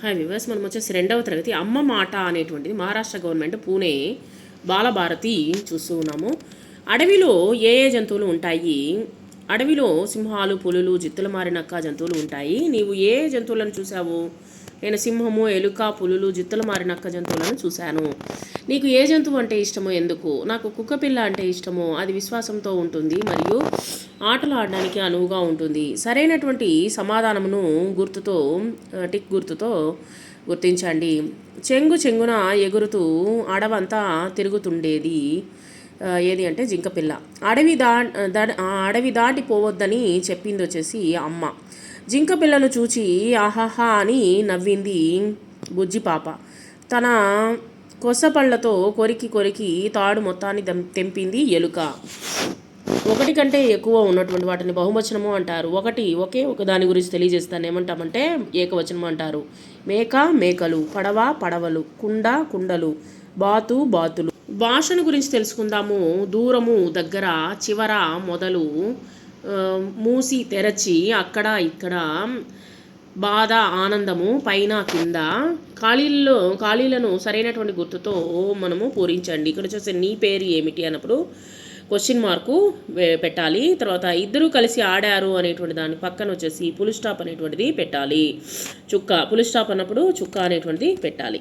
Hi viewers మనం వచ్చేసి రెండవ తరగతి అమ్మ మాట అనేటువంటిది మహారాష్ట్ర గవర్నమెంట్ పూణే బాలభారతి చూస్తూ ఉన్నాము. అడవిలో ఏ ఏ జంతువులు ఉంటాయి? అడవిలో సింహాలు పులులు జిత్తుల మారినక్క జంతువులు ఉంటాయి. నీవు ఏ ఏ జంతువులను చూసావు నేను సింహము ఎలుక పులులు జిత్తుల మారినక్క జంతువులను చూశాను. నీకు ఏ జంతువు అంటే ఇష్టమో ఎందుకు? నాకు కుక్కపిల్ల అంటే ఇష్టమో? అది విశ్వాసంతో ఉంటుంది మరియు ఆటలు ఆడడానికి అనువుగా ఉంటుంది. సరైనటువంటి సమాధానమును గుర్తుతో టిక్ గుర్తుతో గుర్తించండి. చెంగు చెంగున ఎగురుతూ అడవంతా తిరుగుతుండేది ఏది అంటే జింకపిల్ల అడవి దా దా అడవి దాటి పోవద్దని చెప్పింది వచ్చేసి అమ్మ. జింక పిల్లను చూచి ఆహాహా అని నవ్వింది బుజ్జి పాప. తన కొసపళ్ళతో కొరికి కొరికి తాడు మొత్తాన్ని తెంపింది ఎలుక. ఒకటి కంటే ఎక్కువ ఉన్నటువంటి వాటిని బహువచనము అంటారు. ఒకటి ఒకే ఒక దాని గురించి తెలియజేస్తాను. ఏమంటామంటే ఏకవచనము అంటారు. మేక మేకలు పడవ పడవలు కుండ కుండలు బాతు బాతులు. భాషను గురించి తెలుసుకుందాము. దూరము దగ్గర చివర మొదలు మూసి తెరచి అక్కడ ఇక్కడ బాధ ఆనందము పైన కింద ఖాళీల్లో ఖాళీలను సరైనటువంటి గుర్తుతో మనము పూరించండి. ఇక్కడ వచ్చేసి నీ పేరు ఏమిటి అన్నప్పుడు క్వశ్చన్ మార్కు పెట్టాలి. తర్వాత ఇద్దరు కలిసి ఆడారు అనేటువంటి దాని పక్కన వచ్చేసి పుల్ స్టాప్ అనేటువంటిది పెట్టాలి. చుక్క పుల్ స్టాప్ అన్నప్పుడు చుక్క అనేటువంటిది పెట్టాలి.